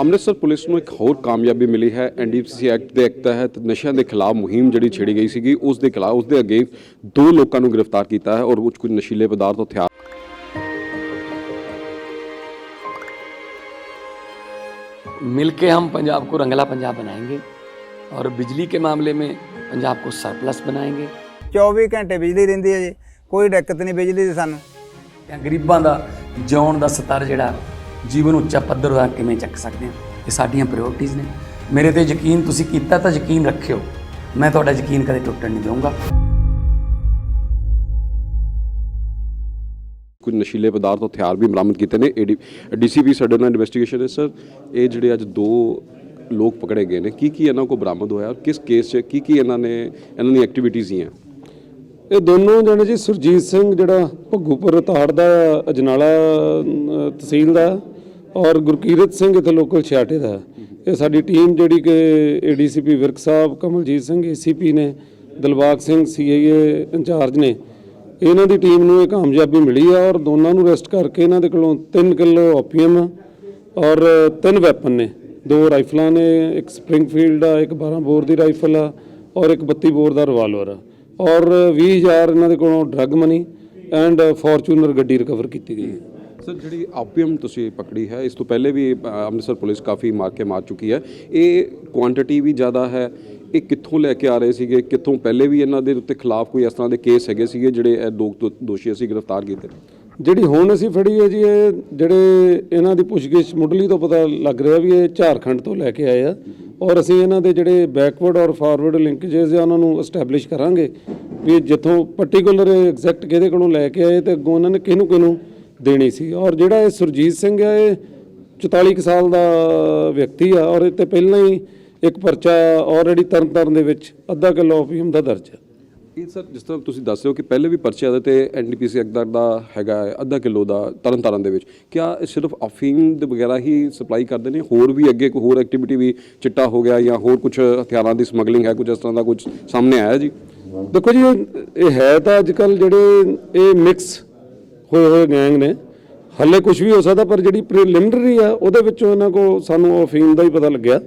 Amritsar police ਨੂੰ ਇੱਕ ਹੋਰ ਕਾਮਯਾਬੀ ਮਿਲੀ ਹੈ ਐਨਡੀਪੀਸੀ ਐਕਟ ਦੇ ਐਕਟ ਤਹਿਤ ਨਸ਼ਿਆਂ ਦੇ ਖਿਲਾਫ ਮੁਹਿੰਮ ਜਿਹੜੀ ਛੇੜੀ ਗਈ ਸੀਗੀ ਉਸ ਦੇ ਖਿਲਾਫ ਉਸ ਦੇ ਅੱਗੇ ਦੋ ਲੋਕਾਂ ਨੂੰ ਗ੍ਰਿਫਤਾਰ ਕੀਤਾ ਹੈ ਔਰ ਕੁਝ ਕੁਝ ਨਸ਼ੀਲੇ ਪਦਾਰਥ ਹਥਿਆਰ मिलके हम पंजाब को रंगला पंजाब बनाएंगे और बिजली के मामले में पंजाब को सरप्लस बनाएंगे 24 ਘੰਟੇ ਬਿਜਲੀ ਰਹਿੰਦੀ ਹੈ ਜੀ ਕੋਈ ਦਿੱਕਤ ਨਹੀਂ ਬਿਜਲੀ ਦੀ ਸਾਨੂੰ ਜਾਂ ਗਰੀਬਾਂ ਦਾ ਜਿਉਣ ਦਾ ਸਤਰ ਜਿਹੜਾ ਜੀਵਨ ਉੱਚਾ ਪੱਧਰ ਦਾ ਕਿਵੇਂ ਚੱਕ ਸਕਦੇ ਹਾਂ? ਇਹ ਸਾਡੀਆਂ ਪ੍ਰਾਇੋਰਟੀਆਂ ਨੇ। ਮੇਰੇ ਤੇ ਯਕੀਨ ਤੁਸੀਂ ਕੀਤਾ ਤਾਂ ਯਕੀਨ ਰੱਖਿਓ। ਮੈਂ ਤੁਹਾਡਾ ਯਕੀਨ ਕਦੇ ਟੁੱਟਣ ਨਹੀਂ ਦਊਂਗਾ। ਕੁਝ ਨਸ਼ੀਲੇ ਪਦਾਰਥ ਹਥਿਆਰ ਵੀ ਬਰਾਮਦ ਕੀਤੇ ਨੇ। ਡੀਸੀਪੀ ਸਾਡੇ ਨਾਲ ਇਨਵੈਸਟੀਗੇਸ਼ਨ ਹੈ ਸਰ ਇਹ ਜਿਹੜੇ ਅੱਜ ਦੋ ਲੋਕ ਪਕੜੇ ਗਏ ਨੇ ਕੀ ਕੀ ਇਹਨਾਂ ਕੋਲ ਬਰਾਮਦ ਹੋਇਆ? ਔਰ ਕਿਸ ਕੇਸ 'ਚ ਕੀ ਕੀ ਇਹਨਾਂ ਨੇ ਇਹਨਾਂ ਦੀ ਐਕਟੀਵਿਟੀਜ਼ ਹੀ ਹੈ ਇਹ ਦੋਨੋਂ ਜਣੇ ਜੀ ਸੁਰਜੀਤ ਸਿੰਘ ਜਿਹੜਾ ਭੱਗੂਪੁਰ ਤਾੜ ਦਾ ਅਜਨਾਲਾ ਤਹਿਸੀਲ ਦਾ ਔਰ ਗੁਰਕੀਰਤ ਸਿੰਘ ਇੱਥੇ ਲੋਕਲ ਛਿਆਟੇ ਦਾ। ਇਹ ਸਾਡੀ ਟੀਮ ਜਿਹੜੀ ਕਿ ਏਡੀਸੀਪੀ ਵਿਰਕ ਸਾਹਿਬ, ਕਮਲਜੀਤ ਸਿੰਘ ਏਸੀਪੀ ਨੇ, ਦਿਲਬਾਗ ਸਿੰਘ ਸੀਆਈਏ ਇੰਚਾਰਜ ਨੇ। ਇਹਨਾਂ ਦੀ ਟੀਮ ਨੂੰ ਇਹ ਕਾਮਯਾਬੀ ਮਿਲੀ ਆ ਔਰ ਦੋਨਾਂ ਨੂੰ ਅਰੈਸਟ ਕਰਕੇ ਇਹਨਾਂ ਦੇ ਕੋਲੋਂ 3 ਕਿਲੋ ਓਪੀਅਮ ਔਰ ਤਿੰਨ ਵੈਪਨ ਨੇ। ਦੋ ਰਾਈਫਲਾਂ ਨੇ, ਇੱਕ ਸਪ੍ਰਿੰਗਫੀਲਡ ਆ, ਇੱਕ 12 ਬੋਰ ਦੀ ਰਾਈਫਲ ਆ ਔਰ ਇੱਕ 32 ਬੋਰ ਦਾ ਰਿਵਾਲਵਰ ਆ। ਔਰ 20000 ਇਹਨਾਂ ਦੇ ਕੋਲੋਂ ਡਰੱਗ ਮਨੀ ਐਂਡ ਫੋਰਚੂਨਰ ਗੱਡੀ ਰਿਕਵਰ ਕੀਤੀ ਗਈ ਹੈ। ਸਰ, ਜਿਹੜੀ ਆਪੀਅਮ ਤੁਸੀਂ ਪਕੜੀ ਹੈ, ਇਸ ਤੋਂ ਪਹਿਲੇ ਵੀ ਅੰਮ੍ਰਿਤਸਰ ਪੁਲਿਸ ਕਾਫੀ ਮਾਰ ਕੇ ਮਾਰ ਚੁੱਕੀ ਹੈ। ਇਹ ਕੁਆਂਟੀਟੀ ਵੀ ਜ਼ਿਆਦਾ ਹੈ, ਇਹ ਕਿੱਥੋਂ ਲੈ ਕੇ ਆ ਰਹੇ ਸੀਗੇ, ਕਿੱਥੋਂ ਪਹਿਲੇ ਵੀ ਇਹਨਾਂ ਦੇ ਉੱਤੇ ਖਿਲਾਫ ਕੋਈ ਇਸ ਤਰ੍ਹਾਂ ਦੇ ਕੇਸ ਹੈਗੇ ਸੀਗੇ, ਜਿਹੜੇ ਇਹ ਦੋ ਦੋ- ਦੋਸ਼ੀ ਅਸੀਂ ਗ੍ਰਿਫਤਾਰ ਕੀਤੇ? ਜਿਹੜੀ ਹੁਣ ਅਸੀਂ ਫੜੀ ਹੈ ਜੀ, ਇਹ ਜਿਹੜੇ ਇਹਨਾਂ ਦੀ ਪੁੱਛਗਿੱਛ ਮੁੱਢਲੀ ਤੋਂ ਪਤਾ ਲੱਗ ਰਿਹਾ ਵੀ ਇਹ ਝਾਰਖੰਡ ਤੋਂ ਲੈ ਕੇ ਆਏ ਆ। ਔਰ ਅਸੀਂ ਇਹਨਾਂ ਦੇ ਜਿਹੜੇ ਬੈਕਵਰਡ ਔਰ ਫਾਰਵਰਡ ਲਿੰਕੇजेस ਆ ਉਹਨਾਂ ਨੂੰ ਐਸਟੈਬਲਿਸ਼ ਕਰਾਂਗੇ, ਵੀ ਜਿੱਥੋਂ ਪਾਰਟਿਕੂਲਰ ਐਗਜ਼ੈਕਟ ਕਿਹਦੇ ਕੋਲੋਂ ਲੈ ਕੇ ਆਏ ਤੇ ਅੱਗੋਂ ਉਹਨਾਂ ਨੇ ਕਿਹਨੂੰ ਕਿਹਨੂੰ ਦੇਣੀ ਸੀ। ਔਰ ਜਿਹੜਾ ਇਹ ਸੁਰਜੀਤ ਸਿੰਘ ਆ ਇਹ 44 ਕੁ ਸਾਲ ਦਾ ਵਿਅਕਤੀ ਆ ਔਰ ਇਹ ਤੇ ਪਹਿਲਾਂ ਹੀ ਇੱਕ ਪਰਚਾ ਆਲਰੇਡੀ ਤਰਨਤਾਰਨ ਦੇ ਵਿੱਚ ਅੱਧਾ ਕਿਲੋ ਓਪੀਅਮ ਦਾ ਦਰਜ ਹੈ। ਇਹ ਸਰ ਜਿਸ ਤਰ੍ਹਾਂ ਤੁਸੀਂ ਦੱਸ ਰਹੇ ਹੋ ਕਿ ਪਹਿਲੇ ਵੀ ਪਰਚੇ ਆਦੇ ਤੇ ਐਨਡੀਪੀਸੀ ਐਕਟ ਦਾ ਹੈਗਾ ਹੈ ਅੱਧਾ ਕਿਲੋ ਦਾ ਤਰਨਤਾਰਨ ਦੇ ਵਿੱਚ। ਕਿਆ ਇਹ ਸਿਰਫ ਅਫੀਮ ਦੇ ਵਗੈਰਾ ਹੀ ਸਪਲਾਈ ਕਰਦੇ ਨੇ? ਹੋਰ ਵੀ ਅੱਗੇ ਕੋਈ ਹੋਰ ਐਕਟੀਵਿਟੀ ਵੀ ਚਿੱਟਾ ਹੋ ਗਿਆ ਜਾਂ ਹੋਰ ਕੁਝ ਹਥਿਆਰਾਂ ਦੀ ਸਮਗਲਿੰਗ ਹੈ ਕੁਝ ਇਸ ਤਰ੍ਹਾਂ ਦਾ ਕੁਝ ਸਾਹਮਣੇ ਆਇਆ ਜੀ? ਦੇਖੋ ਜੀ ਇਹ- ਹੈ ਤਾਂ ਅੱਜ ਕੱਲ ਜਿਹੜੇ ਇਹ ਮਿਕਸ ਹੋਏ ਹੋਏ ਗੈਂਗ ਨੇ। ਹੱਲੇ ਕੁਝ ਵੀ ਹੋ ਸਕਦਾ ਪਰ ਜਿਹੜੀ ਪ੍ਰੀਲਿਮਿਨਰੀ ਆ ਉਹਦੇ ਵਿੱਚੋਂ ਇਹਨਾਂ ਕੋ ਸਾਨੂੰ ਅਫੀਮ ਦਾ ਹੀ ਪਤਾ ਲੱਗਿਆ।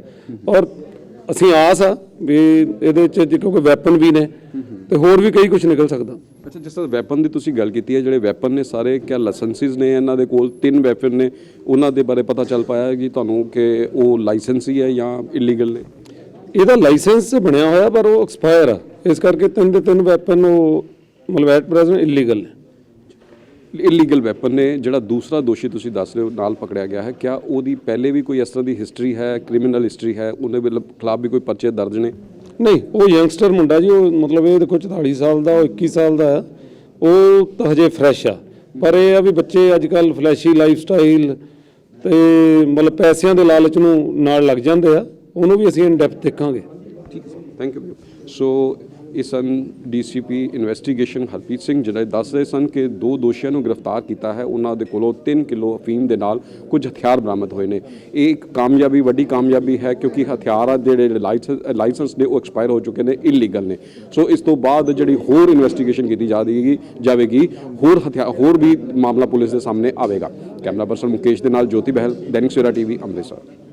ਔਰ ਅਸੀਂ ਆਸ ਆ ਵੀ ਇਹਦੇ ਚ ਜੇ ਕਿਉਂਕਿ ਵੈਪਨ ਵੀ ਨੇ ਤੇ ਹੋਰ ਵੀ ਕਈ ਕੁਝ ਨਿਕਲ ਸਕਦਾ। ਅੱਛਾ ਜਿਸ ਤਰ੍ਹਾਂ ਵੈਪਨ ਦੀ ਤੁਸੀਂ ਗੱਲ ਕੀਤੀ ਹੈ ਜਿਹੜੇ ਵੈਪਨ ਨੇ ਸਾਰੇ ਕਿਆ ਲਾਇਸੈਂਸਿਸ ਨੇ ਇਹਨਾਂ ਦੇ ਕੋਲ? ਤਿੰਨ ਵੈਪਨ ਨੇ। ਉਹਨਾਂ ਦੇ ਬਾਰੇ ਪਤਾ ਚੱਲ ਪਾਇਆ ਹੈ ਕਿ ਤੁਹਾਨੂੰ ਕਿ ਉਹ ਲਾਇਸੈਂਸ ਹੀ ਹੈ ਜਾਂ ਇਲੀਗਲ ਨੇ? ਇਹਦਾ ਲਾਇਸੈਂਸ ਬਣਿਆ ਹੋਇਆ ਪਰ ਉਹ ਐਕਸਪਾਇਰ ਆ। ਇਸ ਕਰਕੇ ਤਿੰਨ ਦੇ ਤਿੰਨ ਵੈਪਨ ਉਹ ਮਤਲਬ ਐਟ ਪ੍ਰੈਜ਼ੈਂਟ ਇਲੀਗਲ ਨੇ। ਇਲੀਗਲ ਵੈਪਨ ਨੇ ਜਿਹੜਾ ਦੂਸਰਾ ਦੋਸ਼ੀ ਤੁਸੀਂ ਦੱਸ ਰਹੇ ਹੋ, ਨਾਲ ਪਕੜਿਆ ਗਿਆ ਹੈ। ਕਿਆ ਉਹਦੀ ਪਹਿਲੇ ਵੀ ਕੋਈ ਇਸ ਤਰ੍ਹਾਂ ਦੀ ਹਿਸਟਰੀ ਹੈ ਕ੍ਰਿਮੀਨਲ ਹਿਸਟਰੀ ਹੈ? ਉਹਦੇ ਖਿਲਾਫ ਵੀ ਕੋਈ ਪਰਚੇ ਦਰਜ ਨੇ? ਨਹੀਂ, ਉਹ ਯੰਗਸਟਰ ਮੁੰਡਾ ਜੀ, ਉਹ ਮਤਲਬ ਇਹ ਦੇਖੋ 44 ਸਾਲ ਦਾ, ਉਹ 21 ਸਾਲ ਦਾ ਆ ਉਹ ਤਾਂ ਹਜੇ ਫਰੈਸ਼ ਆ। ਪਰ ਇਹ ਆ ਵੀ ਬੱਚੇ ਅੱਜ ਕੱਲ ਫਲੈਸ਼ੀ ਲਾਈਫ ਸਟਾਈਲ ਤੇ ਮਤਲਬ ਪੈਸਿਆਂ ਦੇ ਲਾਲਚ ਨੂੰ ਨਾਲ ਲੱਗ ਜਾਂਦੇ ਆ। ਉਹਨੂੰ ਵੀ ਅਸੀਂ ਇਨ ਡੈਪਥ ਦੇਖਾਂਗੇ। ਥੈਂਕ ਯੂ ਸੋ ਇਸ ਸਨ ਡੀਸੀਪੀ ਇਨਵੈਸਟੀਗੇਸ਼ਨ ਹਰਪ੍ਰੀਤ ਸਿੰਘ, ਜਿਹੜੇ ਦੱਸ ਰਹੇ ਸਨ ਕਿ ਦੋ ਦੋਸ਼ੀਆਂ ਨੂੰ ਗ੍ਰਿਫਤਾਰ ਕੀਤਾ ਹੈ। ਉਹਨਾਂ ਦੇ ਕੋਲੋਂ 3 ਕਿਲੋ ਅਫੀਮ ਦੇ ਨਾਲ ਕੁਝ ਹਥਿਆਰ ਬਰਾਮਦ ਹੋਏ ਨੇ। ਇਹ ਇੱਕ ਕਾਮਯਾਬੀ, ਵੱਡੀ ਕਾਮਯਾਬੀ ਹੈ ਕਿਉਂਕਿ ਹਥਿਆਰਾਂ ਦੇ ਜਿਹੜੇ ਲਾਇਸੈਂਸ ਲਾਇਸੈਂਸ ਨੇ ਉਹ ਐਕਸਪਾਇਰ ਹੋ ਚੁੱਕੇ ਨੇ ਇਲੀਗਲ ਨੇ। ਸੋ ਇਸ ਤੋਂ ਬਾਅਦ ਜਿਹੜੀ ਹੋਰ ਇਨਵੈਸਟੀਗੇਸ਼ਨ ਕੀਤੀ ਜਾਵੇਗੀ ਜਾਵੇਗੀ, ਹੋਰ ਹਥਿਆਰ ਹੋਰ ਵੀ ਮਾਮਲਾ ਪੁਲਿਸ ਦੇ ਸਾਹਮਣੇ ਆਵੇਗਾ। ਕੈਮਰਾ ਪਰਸਨ ਮੁਕੇਸ਼ ਦੇ ਨਾਲ ਜੋਤੀ ਬਹਿਲ, ਦੈਨਿਕ ਸਵੇਰਾ ਟੀਵੀ, ਅੰਮ੍ਰਿਤਸਰ।